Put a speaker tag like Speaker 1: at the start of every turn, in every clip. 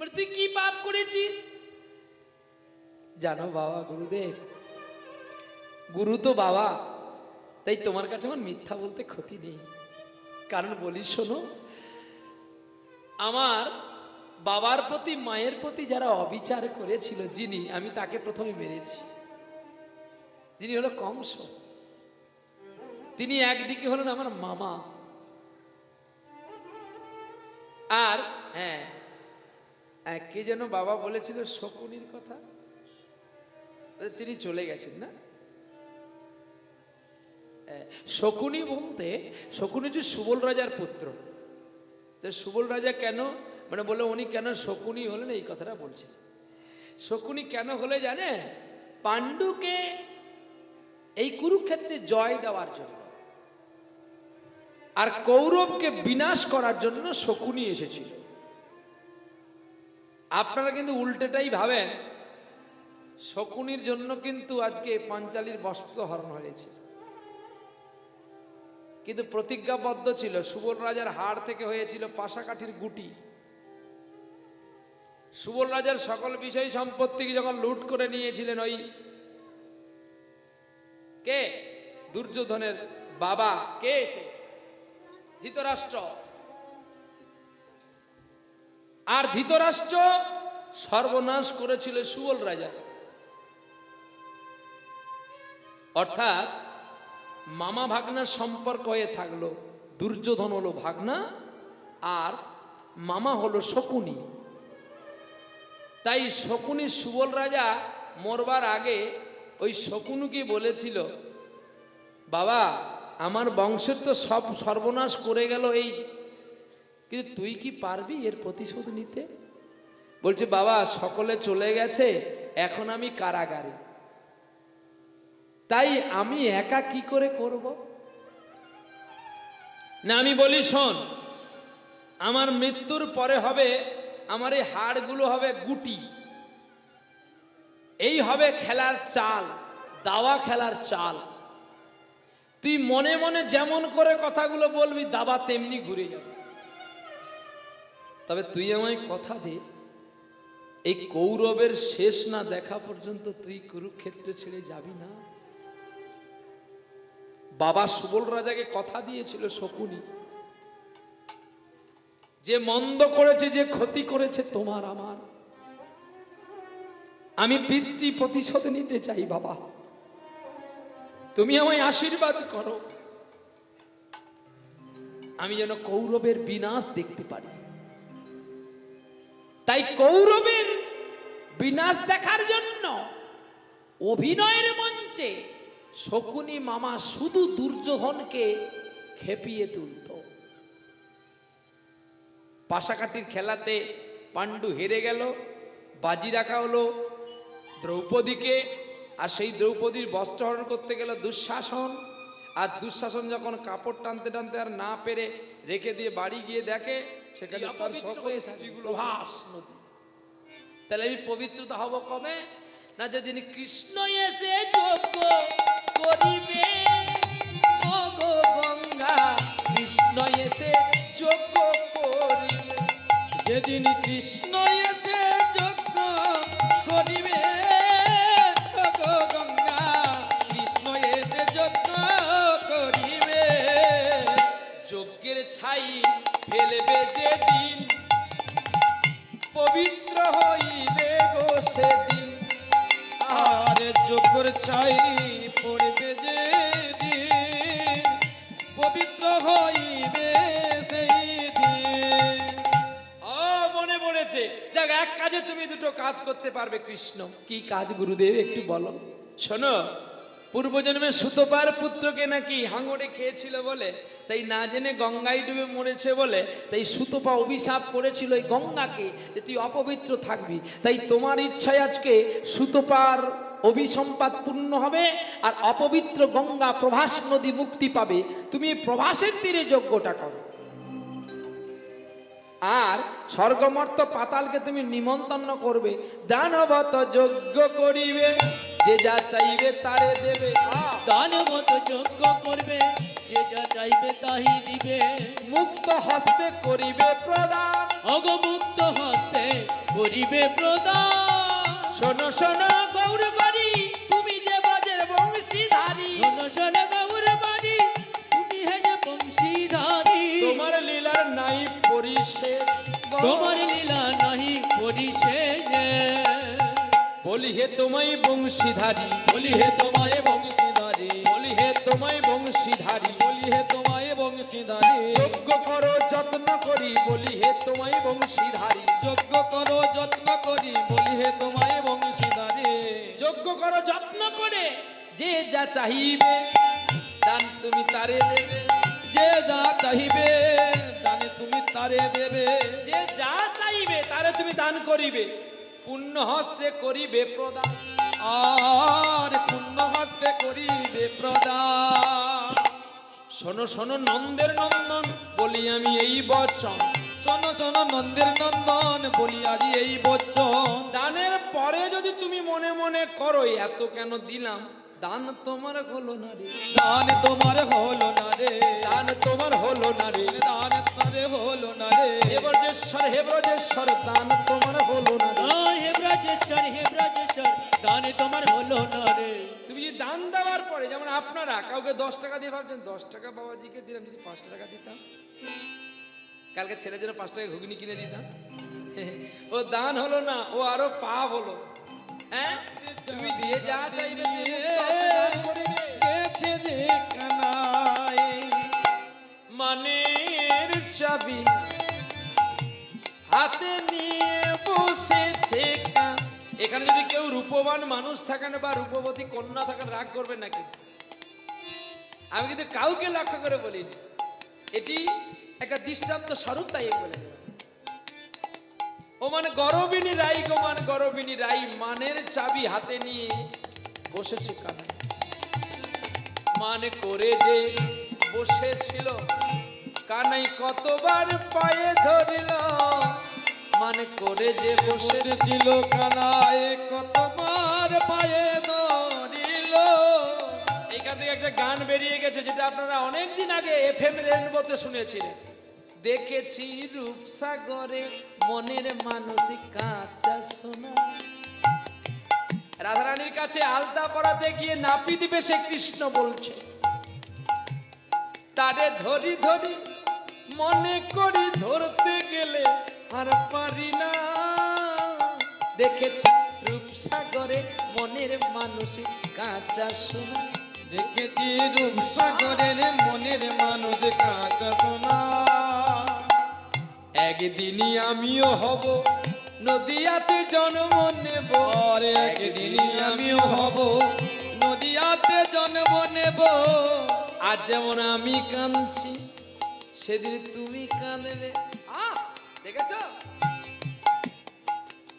Speaker 1: বলে, তুই কি পাপ করেছিস? জানো বাবা, গুরুদেব, গুরু তো বাবা, তাই তোমার কাছে আমার মিথ্যা বলতে ক্ষতি নেই। কারণ বলি, শোনো, আমার বাবার প্রতি, মায়ের প্রতি যারা অবিচার করেছিল, যিনি, আমি তাকে প্রথমে মেরেছি। যিনি হলো কংস। তিনি একদিকে হলেন আমার মামা। আর হ্যাঁ কে যেন বাবা বলেছিল শকুনির কথা? তিনি চলে গেছেন না? শকুনি বলতে, শকুনি যে সুবল রাজার পুত্র। তো সুবল রাজা কেন মানে বলে উনি কেন শকুনি হলেন, এই কথাটা বলছে শকুনি কেন হলে জানে? পাণ্ডুকে এই কুরুক্ষেত্রে জয় দেওয়ার জন্য। আর কৌরবকে বিনাশ করার জন্য শকুনি এসেছিল। আপনারা কিন্তু উল্টেটাই ভাবেন, শকুনির জন্য কিন্তু আজকে পাঞ্চালির বস্ত্র হরণ হয়েছে। কিন্তু প্রতিজ্ঞাবদ্ধ ছিল সুবল রাজার হাড় থেকে হয়েছিল পাশাকাঠির গুটি। সুবল রাজার সকল বিষয় সম্পত্তিকে যখন লুট করে নিয়েছিলেন ওই কে? দুর্যোধনের বাবা। কে এসে ধৃতরাষ্ট্র। আর ধৃতরাষ্ট্র সর্বনাশ করেছিল সুবল রাজা। অর্থাৎ মামা ভাগনার সম্পর্ক হয়ে থাকল, দুর্যোধন হলো ভাগনা আর মামা হলো শকুনি। তাই শকুনি সুবল রাজা মরবার আগে ওই শকুনুকে বলেছিল, বাবা, আমার বংশের তো সব সর্বনাশ করে গেল এই কিন্তু তুই কি পারবি এর প্রতিশোধ নিতে? বলছে, বাবা, সকলে চলে গেছে, এখন আমি কারাগারে। তাই আমি একা কি করে করব? না, আমি বলি, শোন, আমার মৃত্যুর পরে হবে, আমার এই হাড়গুলো হবে গুটি। এই হবে খেলার চাল, দাওয়া খেলার চাল। তুই মনে মনে যেমন করে কথাগুলো বলবি, দাবা তেমনি ঘুরে যাবে। তবে তুই আমায় কথা দে। এই কৌরবের শেষ না দেখা পর্যন্ত তুই কুরুক্ষেত্র ছেড়ে যাবি না। বাবা সুবল রাজাকে কথা দিয়েছিল শকুনি, যে মন্দ করেছে, যে ক্ষতি করেছে তোমার আমার। আমি পিতৃ প্রতিশোধ নিতে চাই বাবা। তুমি আমায় আশীর্বাদ করো। আমি যেন কৌরবের বিনাশ দেখতে পারি। তাই কৌরবের বিনাশ দেখার জন্য অভিনয়ের মঞ্চে শকুনি মামা শুধু দুর্যোধনকে খেপিয়ে তুলত। পাশাকাঠির খেলাতে পাণ্ডু হেরে গেল, বাজি রাখা হলো দ্রৌপদীকে, আর সেই দ্রৌপদীর বস্ত্রহরণ করতে গেল দুঃশাসন। আর দুঃশাসন যখন কাপড় টানতে টানতে আর না পেরে রেখে দিয়ে বাড়ি গিয়ে দেখে সেখানে তার সকলে প্রভাস নদী তাহলে আমি পবিত্রতা হব কমে না যেদিন কৃষ্ণ এসে যোগ্য করিবে। গঙ্গা কৃষ্ণ এসে যোগ্য করিবে।
Speaker 2: যেদিন কৃষ্ণ
Speaker 1: ছাই
Speaker 2: পড়বে যে দিন পবিত্র হইবে সেই দিন
Speaker 1: মনে পড়েছে। যাক, এক কাজে তুমি দুটো কাজ করতে পারবে, কৃষ্ণ। কি কাজ, গুরুদেব, একটু বলো। শোনো, পূর্বজন্মে সুতপার পুত্রকে নাকি হাঙড়ে খেয়েছিল বলে, তাই না জেনে গঙ্গায় ডুবে মরেছে বলে, তাই সুতপা অভিশাপ করেছিল এই গঙ্গাকে যে তুই অপবিত্র থাকবি। তাই তোমার ইচ্ছায় আজকে সুতপার অভিসম্পাদ পূর্ণ হবে আর অপবিত্র গঙ্গা প্রভাস নদী মুক্তি পাবে। তুমি প্রভাসের তীরে যজ্ঞটা করো। আর স্বর্গমর্ত পাতালকে তুমি নিমন্ত্রণ করবে। দানবত যজ্ঞ করিবে যে যা চাইবে তারে দেবে।
Speaker 2: দানবত যজ্ঞ করবে যে যা চাইবে তাহি দিবে।
Speaker 1: মুক্ত হস্তে করিবে প্রদান।
Speaker 2: অগমুক্ত হস্তে করিবে প্রদান।
Speaker 1: শোনো শোনো গৌর
Speaker 2: শোনো গৌর বাড়ি তুমি হে বংশীধারী।
Speaker 1: তোমার লীলার নাই পরিশেষ
Speaker 2: তোমার লীলা নাহি পরিশেষে।
Speaker 1: বলি হে তোমায় বংশীধারী।
Speaker 2: বলি হে তোমায় বংশীধারী।
Speaker 1: বলি হে তোমায় বংশীধারী।
Speaker 2: বলি হে তোমায় বংশীধারী।
Speaker 1: যজ্ঞ করো যত্ন করি বলি হে তোমায় বংশীধারী।
Speaker 2: যজ্ঞ করো যত্ন করি বলি হে তোমায় বংশীধারী।
Speaker 1: যজ্ঞ করো যত্ন করে যে যা চাহিবে দান তুমি তারে দেবে।
Speaker 2: যে যা চাহিবে দানে তুমি তারে দেবে।
Speaker 1: যে যা চাইবে তারে তুমি দান করিবে। পুণ্য হস্তে করিবে প্রদান।
Speaker 2: আর পুণ্য হস্তে করিবে প্রদান।
Speaker 1: শোনো শোনো নন্দের নন্দন বলি আমি এই বচন।
Speaker 2: শোনো শোনো নন্দের নন্দন বলি আজি এই বচন।
Speaker 1: দানের পরে যদি তুমি মনে মনে করো এত কেন দিলাম? দান তোমার হলো না রে।
Speaker 2: দান তোমার হলো না রে।
Speaker 1: দান তোমার হলো না রে।
Speaker 2: দান তারে হলো না রে।
Speaker 1: হে ব্রজেশ্বর হে ব্রজেশ্বর দান তোমার হলো না রে।
Speaker 2: হে ব্রজেশ্বর হে ব্রজেশ্বর দান তোমার হলো না রে।
Speaker 1: তুমি যদি দান দেওয়ার পরে যেমন আপনারা কাউকে দশ টাকা দিয়ে ভাবছেন দশ টাকা বাবাজিকে দিলাম যদি পাঁচ টাকা দিতাম কালকে ছেলের জন্য পাঁচ টাকা ঘুগনি কিনে দিতাম। ও দান হলো না ও আরও পাপ হলো। হ্যাঁ? মানের চাবি হাতে নিয়ে বসেছে এখানে যদি কেউ রূপবান মানুষ থাকেন বা রূপবতী কন্যা থাকেন, রাগ করবেন নাকি? আমি কিন্তু কাউকে লক্ষ্য করে বলিনি। এটি একটা দৃষ্টান্ত স্বরূপ তাই বলে মানে গরবিনী রাই গো মান গরবিনী রাই, মানের চাবি হাতে নিয়ে বসেছে কানে। মানে করে যে বসেছিল কানাই কতবার পায়ে ধরিল। মানে করে যে বসে
Speaker 2: বসেছিল কানাই কতবার পায়ে ধরিল।
Speaker 1: এখান থেকে একটা গান বেরিয়ে গেছে, যেটা আপনারা অনেক দিন আগে এফ এম রেনবোতে শুনেছিলেন। দেখেছি রূপসাগরে মনের মানসিক কাঁচা সোনা। রাধারানীর কাছে আলতা পরাতে গিয়ে নাপিত বেশে কৃষ্ণ বলছে, তারে ধরি ধরি, মনে করি ধরতে গেলে আর পারি না। দেখেছি রূপসাগরে মনের মানসিক কাঁচা সোনা।
Speaker 2: দেখেছি রূপসাগরের মনের মানুষ কাঁচা সোনা।
Speaker 1: একদিনই আমিও হব নদিয়াতে জন্ম নেব।
Speaker 2: আর একদিনই আমিও হব নদিয়াতে জন্ম নেব।
Speaker 1: আজ যেমন আমি কাঁদছি সেদিন তুমি কাঁদবে। দেখেছ?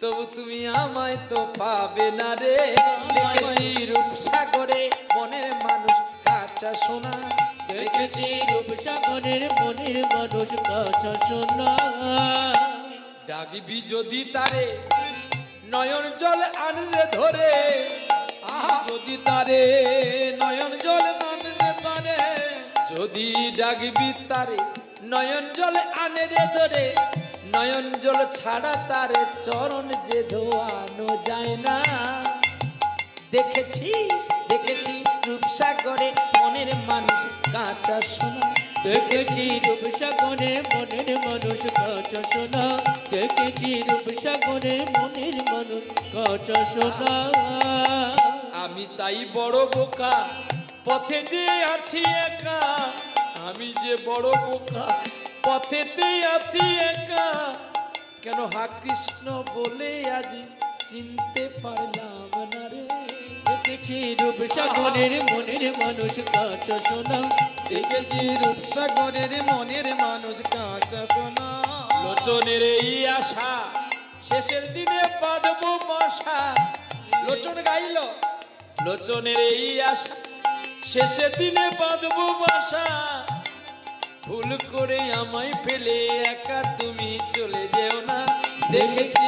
Speaker 1: তবু তুমি আমায় তো পাবে না রে। দেখেছি রূপসাগরে মনের মানুষ কাঁচা সোনা।
Speaker 2: দেখেছি রূপসাগরের মনের মানুষ কাঁচা সোনা
Speaker 1: ডাকবি যদি তারে নয়ন জল আনলে ধরে।
Speaker 2: যদি তারে নয়ন জল নামতে তারে
Speaker 1: যদি ডাকবি তারে নয়ন জল আনে রে ধরে। নয়ন জল ছাড়া তারে চরণ যে ধোয়ানো যায় না। দেখেছি দেখেছি রূপসাগরে মনের মানুষ, কাঁচা সোনা।
Speaker 2: দেখেছি রূপসাগরে মনের মানুষ, কাঁচা সোনা। দেখেছি রূপসাগরে মনের মানুষ, কাঁচা সোনা।
Speaker 1: আমি তাই বড় বোকা, পথে যে আছি একা। আমি যে বড় বোকা, পথেতে আছি একা। কেন হা কৃষ্ণ বলে আজ চিনতে পারলাম না রে?
Speaker 2: দেখেছি রূপসাগরের মনের মানুষ কাঁচা সোনা। দেখেছি রূপসাগরের মনের মানুষ কাঁচা সোনা।
Speaker 1: লোচনের এই আশা শেষের দিনে বাঁধব মশা। লোচন গাইল লোচনের এই আশা শেষের দিনে বাঁধব মশা। ভুল করে আমায় ফেলে একা তুমি চলে যেও না। দেখেছি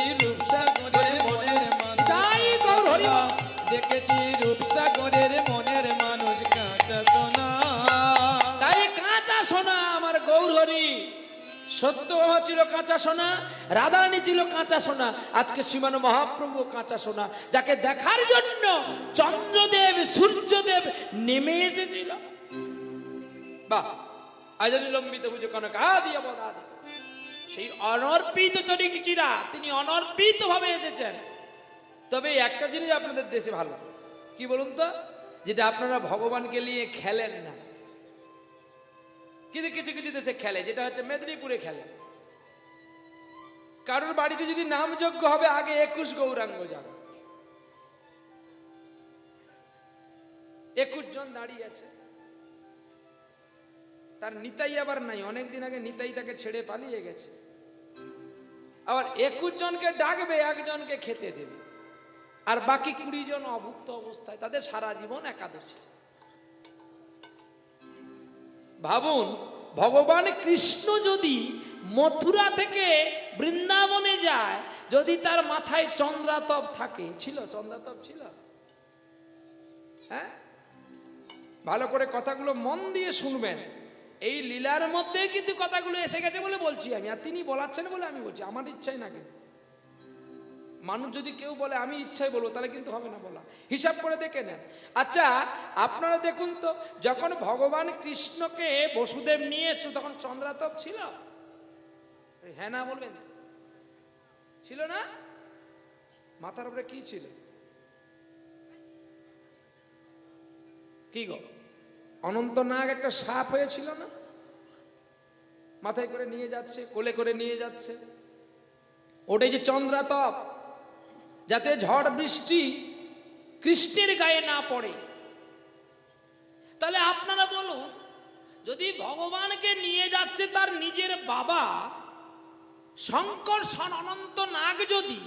Speaker 1: সত্যভামা ছিল কাঁচা সোনা রাধারানী ছিল কাঁচা সোনা আজকে সীমান মহাপ্রভু কাঁচা সোনা যাকে দেখার জন্য চন্দ্রদেব সূর্যদেব নেমে এসেছিল। বাহ আজানি লম্বিত বুঝে কনক আদি অবদাদি সেই অনর্পিত চরিচিরা তিনি অনর্পিত ভাবে এসেছেন। তবে একটা জিনিস আপনাদের দেশে ভালো কি বলুন তো? যেটা আপনারা ভগবানকে নিয়ে খেলেন না। কিন্তু কিছু কিছু দেশে খেলে, যেটা হচ্ছে মেদিনীপুরে খেলে। কারোর বাড়িতে যদি নামযজ্ঞ হবে, আগে একুশ গৌরাঙ্গ যাবে। একুশ জন দাঁড়িয়ে আছে। তার নিতাই আবার নাই, অনেকদিন আগে নিতাই তাকে ছেড়ে পালিয়ে গেছে। আবার একুশ জনকে ডাকবে, একজনকে খেতে দেবে। আর বাকি কুড়ি জন অভুক্ত অবস্থায়, তাদের সারা জীবন একাদশী। ভাবুন, ভগবান কৃষ্ণ যদি মথুরা থেকে বৃন্দাবনে যায়, যদি তার মাথায় চন্দ্রাতপ থাকে, ছিল চন্দ্রাতপ ছিল? হ্যাঁ? ভালো করে কথাগুলো মন দিয়ে শুনবেন। এই লীলার মধ্যে কিন্তু কথাগুলো এসে গেছে বলে বলছি আমি, আর তিনি বলাচ্ছেন বলে আমি বলছি, আমার ইচ্ছাই না কিন্তু। মানুষ যদি কেউ বলে, আমি ইচ্ছাই বলব, তাহলে কিন্তু হবে না বলা। হিসাব করে দেখে নেন। আচ্ছা আপনারা দেখুন তো, যখন ভগবান কৃষ্ণকে বসুদেব নিয়ে এসছো তখন চন্দ্রাতপ ছিল? হ্যাঁ না বলবেন ছিল না? মাথার উপরে কি ছিল? কি গো? অনন্তনাগ একটা সাপ হয়েছিল না? মাথায় করে নিয়ে যাচ্ছে, কোলে করে নিয়ে যাচ্ছে। ওটাই যে চন্দ্রাতপ। যাতে ঝড় বৃষ্টি কৃষ্ণের গায়ে না পড়ে। তাহলে আপনারা বলুন, যদি ভগবানকে নিয়ে যাচ্ছে তার নিজের বাবা, শঙ্কর সন অনন্ত নাগ যদি,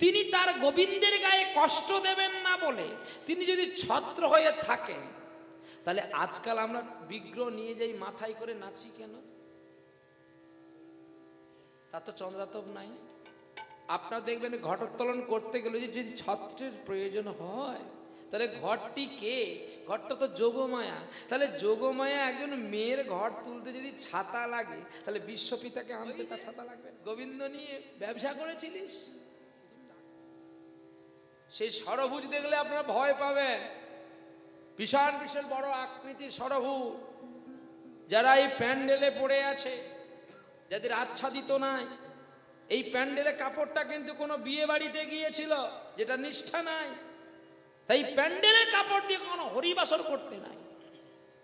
Speaker 1: তিনি তার গোবিন্দের গায়ে কষ্ট দেবেন না বলে, তিনি যদি ছত্র হয়ে থাকেন, তাহলে আজকাল আমরা বিগ্রহ নিয়ে যাই, মাথায় করে নাচি কেন? তা তো চন্দ্রাতপ নাই। আপনারা দেখবেন ঘটোত্তোলন করতে গেলে যে যদি ছত্রের প্রয়োজন হয়, তাহলে ঘরটি কে? ঘরটা তো যোগমায়া। তাহলে যোগমায়া একজন মেয়ের ঘর তুলতে যদি ছাতা লাগে, তাহলে বিশ্বপিতাকে আনতে তার ছাতা লাগবে গোবিন্দ নিয়ে ব্যবসা করেছিলিস? সেই সরভুজ দেখলে আপনারা ভয় পাবেন। বিশাল বিশাল বড় আকৃতির সরভুজ যারা এই প্যান্ডেলে পড়ে আছে, যাদের আচ্ছাদিত নাই এই প্যান্ডেলে কাপড়টা কিন্তু কোনো বিয়ে বাড়িতে গিয়েছিল, যেটা নিষ্ঠা নাই। তাই প্যান্ডেলের কাপড় দিয়ে কোনো হরিবাসর করতে নাই।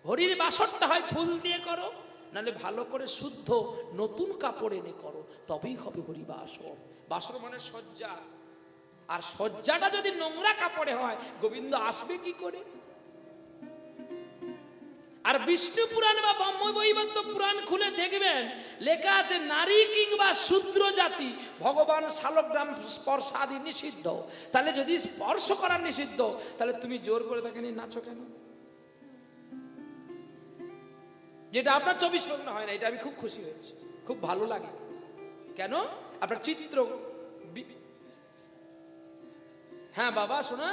Speaker 1: হরির বাসরটা হয় ফুল দিয়ে করো, নাহলে ভালো করে শুদ্ধ নতুন কাপড় এনে করো, তবেই হবে হরিবাসর বাসর মানে শয্যা। আর শয্যাটা যদি নোংরা কাপড়ে হয়, গোবিন্দ আসবে কি করে? আর বিষ্ণু পুরাণ বা ব্রহ্মবৈবত্য পুরাণ খুলে দেখবেন, লেখা আছে নারী কিংবা শূদ্র জাতি, ভগবান শালগ্রাম স্পর্শাদি নিষিদ্ধ। তাহলে যদি স্পর্শ করা নিষিদ্ধ, তাহলে তুমি জোর করে তাকে নিয়ে নাচো কেন? যেটা আপনার চব্বিশ পর্যন্ত হয় না, এটা আমি খুব খুশি হয়েছি, খুব ভালো লাগে। কেন? আপনার চিত্র হ্যাঁ বাবা, শোনা।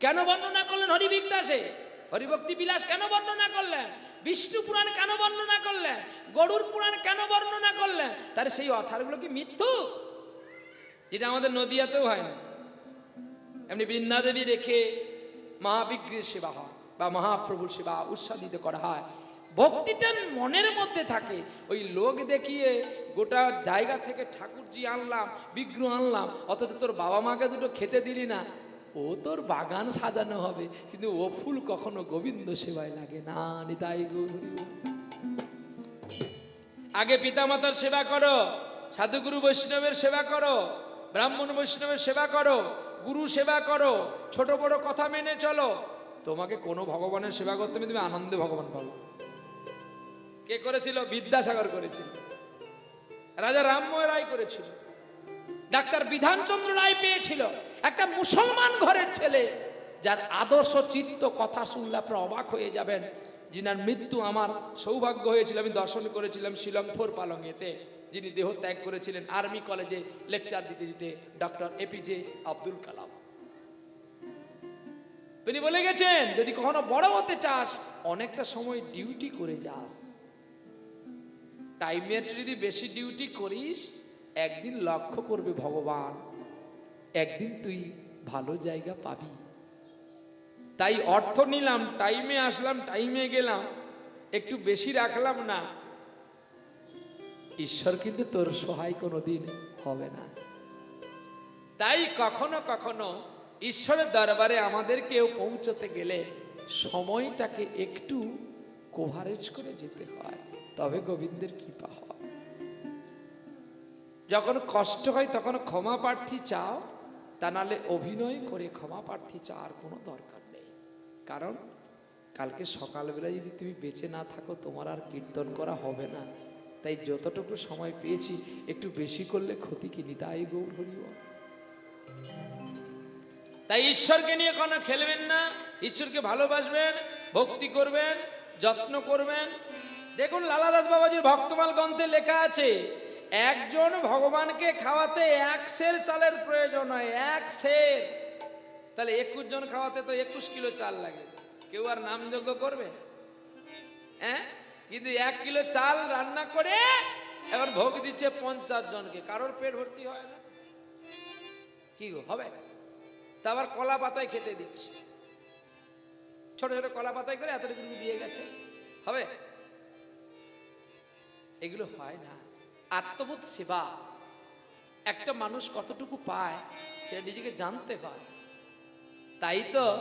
Speaker 1: কেন বর্ণনা করলেন হরিবিকদাসে হরিভক্তি বিলাস কেন বর্ণনা করলেন? বিষ্ণু পুরাণ কেন বর্ণনা করলেন? গরুর পুরাণ কেন বর্ণনা করলেন? তার সেই অথারগুলো কি মিথ্যু? যেটা আমাদের নদিয়াতেও হয় না। এমনি বৃন্দাদেবী রেখে মহাবিগ্রের সেবা হয় বা মহাপ্রভুর সেবা উৎসাদিত করা হয়। ভক্তিটা মনের মধ্যে থাকে। ওই লোক দেখিয়ে গোটা জায়গা থেকে ঠাকুরজি আনলাম, বিগ্রহ আনলাম, অথচ তোর বাবা মাকে দুটো খেতে দিলি না। ও তোর বাগান সাজানো হবে, কিন্তু ও ফুল কখনো গোবিন্দ সেবায় লাগে না, নিতাই গৌর। আগে পিতামাতার সেবা করো, সাধুগুরু বৈষ্ণবের সেবা করো, ব্রাহ্মণ বৈষ্ণবের সেবা করো, গুরু সেবা করো, ছোট বড় কথা মেনে চলো। তোমাকে কোনো ভগবানের সেবা করতে তুমি আনন্দে ভগবান পাবো। কে করেছিল? বিদ্যাসাগর করেছিল। রাজা রামমোহন রায় করেছিল। ডাক্তার বিধানচন্দ্র রায় পেয়েছিল। একটা মুসলমান ঘরের ছেলে, যার আদর্শ চিত্ত, কথা শুনলে আপনারা অবাক হয়ে যাবেন। যিনার মৃত্যু আমার সৌভাগ্য হয়েছিল, আমি দর্শন করেছিলাম শিলংফোর পালংয়েতে যিনি দেহ ত্যাগ করেছিলেন আর্মি কলেজে লেকচার দিতে দিতে, ডক্টর এপিজে আব্দুল কালাম। তিনি বলে গেছেন, যদি কখনো বড় হতে চাস, অনেকটা সময় ডিউটি করে যাস। টাইমের যদি বেশি ডিউটি করিস একদিন লক্ষ্য করবে ভগবান, একদিন তুই ভালো জায়গা পাবি। তাই অর্থ নিলাম টাইমে আসলাম টাইমে গেলাম, একটু বেশি রাখলাম না। ঈশ্বর কিন্তু তোর সহায় কোনো দিন হবে না। তাই কখনো কখনো ঈশ্বরের দরবারে আমাদেরকেও পৌঁছতে গেলে সময়টাকে একটু কোভারেজ করে যেতে হয়। তবে গোবিন্দের কৃপা হয়। যখন কষ্ট হয়, তখন ক্ষমা প্রার্থী চাও, তা নাহলে অভিনয় করে ক্ষমা প্রার্থী চাওয়ার কোনো দরকার নেই। কারণ কালকে সকালবেলা যদি তুমি বেঁচে না থাকো, তোমার আর কীর্তন করা হবে না। তাই যতটুকু সময় পেয়েছি, একটু বেশি করলে ক্ষতি কি? নিতাই গৌর হরিব তাই ঈশ্বরকে নিয়ে কোনো খেলবেন না। ঈশ্বরকে ভালোবাসবেন, ভক্তি করবেন, যত্ন করবেন। দেখুন লালাদাস বাবাজির ভক্তমাল গ্রন্থে লেখা আছে একজন ভগবানকে খাওয়াতে এক সের চালের প্রয়োজন হয়, এক সের। তাহলে একুশ জন খাওয়াতে তো একুশ কিলো চাল লাগে। কেউ আর নামযোগ্য করবে? হ্যাঁ? কিন্তু এক কিলো চাল রান্না করে এবার ভোগ দিচ্ছে পঞ্চাশ জনকে। কারোর পেট ভর্তি হয় না। কি গো, হবে? তা আবার কলা পাতায় খেতে দিচ্ছে। ছোট ছোট কলা পাতায় করে এতটুকু দিয়ে গেছে। হবে? এগুলো হয় না। আত্মবোধ, সেবা। একটা মানুষ কতটুকু পায়, সেটা নিজেকে জানতে হয়। তাই তো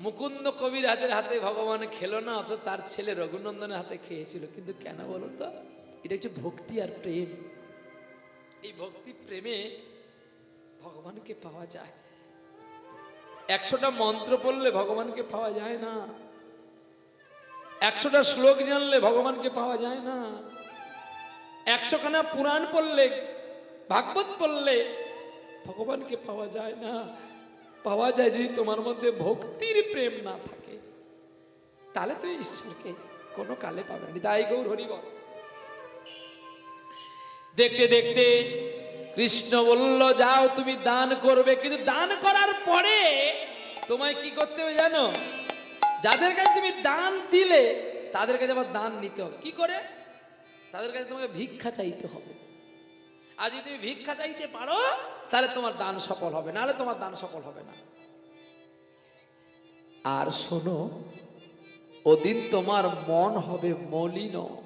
Speaker 1: মুকুন্দ কবিরাজের হাতে ভগবান খেলো না, অথচ তার ছেলে রঘুনন্দনের হাতে খেয়েছিল। কিন্তু কেন বলো তো? এটা হচ্ছে ভক্তি আর প্রেম। এই ভক্তি প্রেমে ভগবানকে পাওয়া যায়। একশোটা মন্ত্র পড়লে ভগবানকে পাওয়া যায় না। একশোটা শ্লোক জানলে ভগবানকে পাওয়া যায় না। একশোখানা পুরাণ পড়লে, ভাগবত পড়লে ভগবানকে পাওয়া যায় না। পাওয়া যায় যদি তোমার মধ্যে ভক্তির প্রেম না থাকে। তাহলে তুমি ঈশ্বরকে কোনো কালে পাবে না। তাই গৌর হরিবল দেখতে দেখতে কৃষ্ণ বলল, যাও, তুমি দান করবে। কিন্তু দান করার পরে তোমায় কি করতে হবে জানো? যাদের কাছে তুমি দান দিলে, তাদের কাছে আবার দান নিতে হবে। কি করে? তাদের কাছে তোমাকে ভিক্ষা চাইতে হবে। আর যদি তুমি ভিক্ষা চাইতে পারো, তাহলে তোমার দান সফল হবে, নাহলে তোমার দান সফল হবে না। আর শোনো, ওদিন তোমার মন হবে মলিন।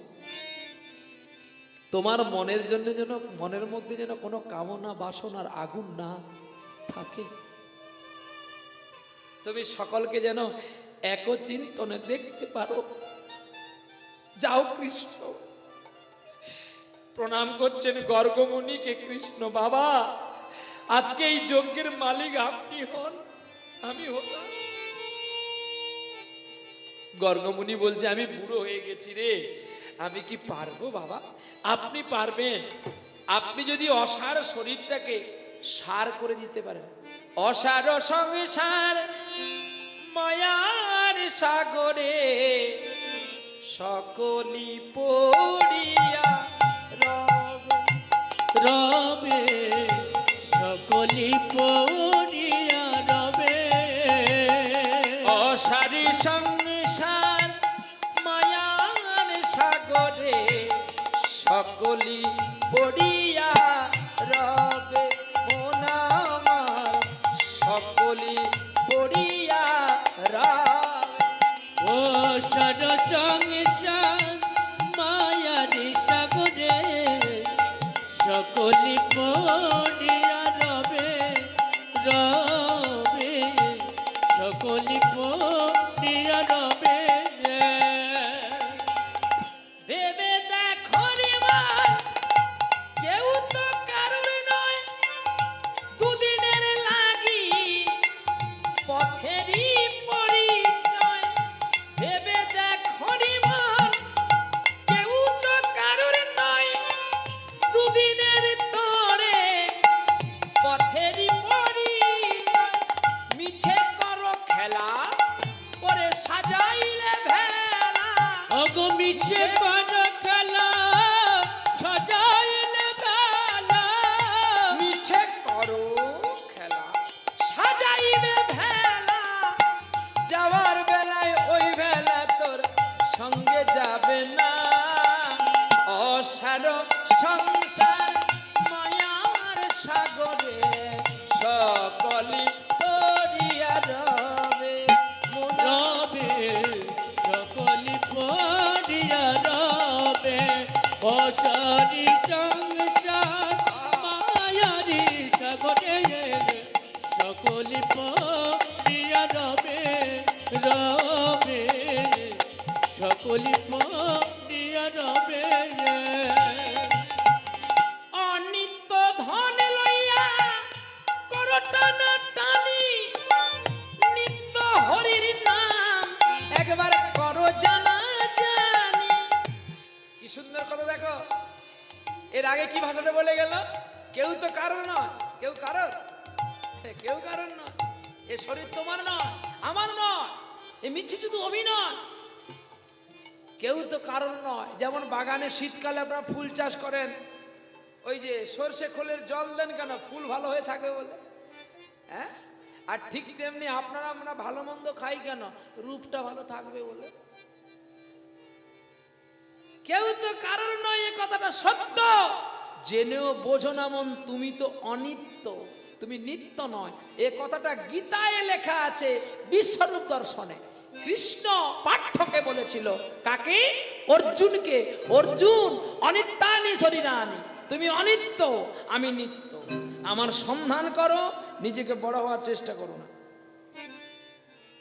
Speaker 1: তোমার মনের জন্য যেন, মনের মধ্যে যেন কোনো কামনা, বাসনার আগুন না থাকে। তুমি সকলকে যেন একচিন্তনে দেখতে পারো। যাও কৃষ্ণ। প্রণাম করছেন গর্গমণিকে, কৃষ্ণ বাবা। আজকে এই যজ্ঞের মালিক আপনি হন, আমি হতাম। গর্গমুনি বলছে, আমি বুড়ো হয়ে গেছি রে, আমি কি পারব বাবা? আপনি পারবেন। আপনি যদি অসার শরীরটাকে সার করে দিতে পারেন। অসার সংসার, মায়ার সাগরে সকলি পড়িয়া
Speaker 2: পথেরই পরিচয়।
Speaker 1: ভেবে
Speaker 2: অসারি সংসার মায়ারি সাগরে সকলি পিয়া রবে রবে। সকলি পিয়া রবে।
Speaker 1: কি ভাষাটা বলে গেল কেউ তো কারণ নয় কেউ কারণ এ, কেউ কারণ নয় এ শরীর তোমার নয় আমার নয় এ মিছি শুধু অভিনয়। কেউ তো কারণ নয় যেমন বাগানে শীতকালে আপনারা ফুল চাষ করেন ওই যে সর্ষে খোলের জল দেন কেন ফুল ভালো হয়ে থাকে বলে? হ্যাঁ? আর ঠিক তেমনি আপনারা আমরা ভালো মন্দ খাই কেন রূপটা ভালো থাকবে বলে? কেউ তো কারণ নয় এ কথাটা সত্য। জেনেও বোঝো না মন, তুমি তো অনিত্য, তুমি নিত্য নয়। এ কথাটা গীতায় লেখা আছে বিশ্বরূপ দর্শনে। কৃষ্ণ পাঠ্যকে বলেছিল, কাকে? অর্জুনকে। অর্জুন, অনিত্যানি শরীরানি। তুমি অনিত্য, আমি নিত্য। আমার সন্ধান করো, নিজেকে বড় হওয়ার চেষ্টা করো না।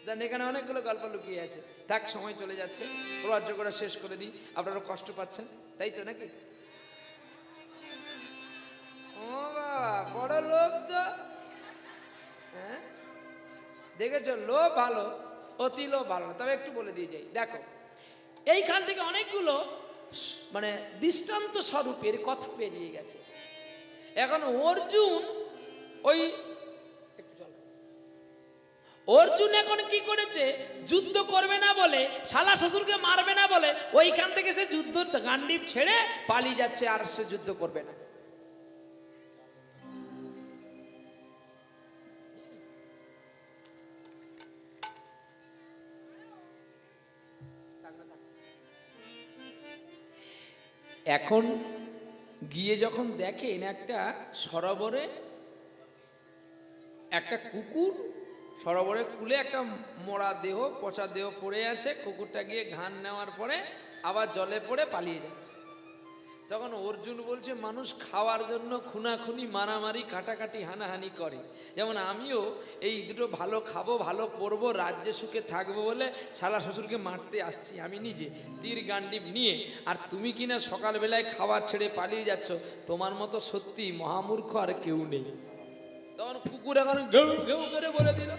Speaker 1: জান, এখানে অনেকগুলো গল্প লুকিয়ে আছে। থাক, সময় চলে যাচ্ছে। প্রবাহ্য করে শেষ করে দিই। আপনারা কষ্ট পাচ্ছেন? তাই তো নাকি? ও বড় লোভ তো। হ্যাঁ? দেখেছ, লোভ ভালো, অতি লোভ ভালো তবে একটু বলে দিয়ে যাই। দেখো, এইখান থেকে অনেকগুলো মানে দৃষ্টান্ত স্বরূপের কথা পেরিয়ে গেছে। এখন অর্জুন ওই অর্জুন এখন কি করেছে? যুদ্ধ করবে না বলে, শালা শ্বশুরকে মারবে না বলে, ওইখান থেকে সে যুদ্ধ গান্ডিপ ছেড়ে পালিয়ে যাচ্ছে আর সে যুদ্ধ করবে না। এখন গিয়ে যখন দেখেন একটা সরোবরে, একটা কুকুর সরোবরে কুলে একটা মরা দেহ, পচা দেহ পড়ে আছে, কুকুরটা গিয়ে ঘান নেওয়ার পরে আবার জলে পড়ে পালিয়ে যাচ্ছে। তখন অর্জুন বলছে, মানুষ খাওয়ার জন্য খুনাখুনি, মারামারি, কাটাকাটি, হানাহানি করে। যেমন আমিও এই দুটো ভালো খাব, ভালো পরবো, রাজ্যে সুখে থাকব বলে শালা শ্বশুরকে মারতে আসছি আমি নিজে। তীর গান্ডিব নিয়ে, আর তুমি কিনা সকালবেলায় খাবার ছেড়ে পালিয়ে যাচ্ছ? তোমার মতো সত্যি মহামূর্খ আর কেউ নেই। তখন কুকুর এখন ঘেউ ঘেউ করে বলে দিল।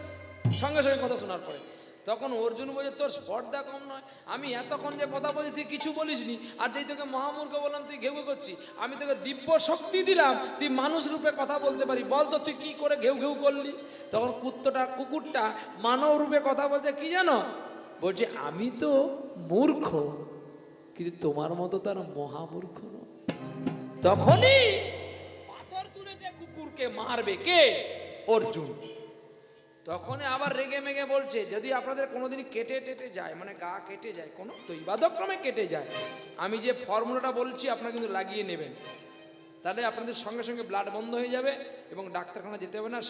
Speaker 1: সঙ্গে সঙ্গে কথা শোনার পরে তখন অর্জুন বলছে, তোর স্পর্ধা কম নয়। আমি এতক্ষণ যে কথা বলি, তুই কিছু বলিসনি। আর যেই তোকে মহামূর্খ বললাম, তুই ঘেউ করছি আমি তোকে দিব্য শক্তি দিলাম, তুই মানুষ রূপে কথা বলতে পারি। বল তো, তুই কি করে ঘেউ ঘেউ করলি? তখন কুত্তটা, কুকুরটা মানব রূপে কথা বলছে, কি জানো? বলছে, আমি তো মূর্খ, কিন্তু তোমার মতো তার মহামূর্খ তখনই পাথর তুলেছে, কুকুরকে মারবে কে? অর্জুন। তখন আবার রেগে মেগে বলছে, যদি আপনাদের কোনোদিন কেটে টেটে যায় মানে গা কেটে যায়, কোনো দৈবাদক্রমে কেটে যায়, আমি যে ফর্মুলাটা বলছি আপনারা কিন্তু লাগিয়ে নেবেন। তাহলে আপনাদের সঙ্গে সঙ্গে ব্লাড বন্ধ হয়ে যাবে এবং ডাক্তারখানা যেতে হবে না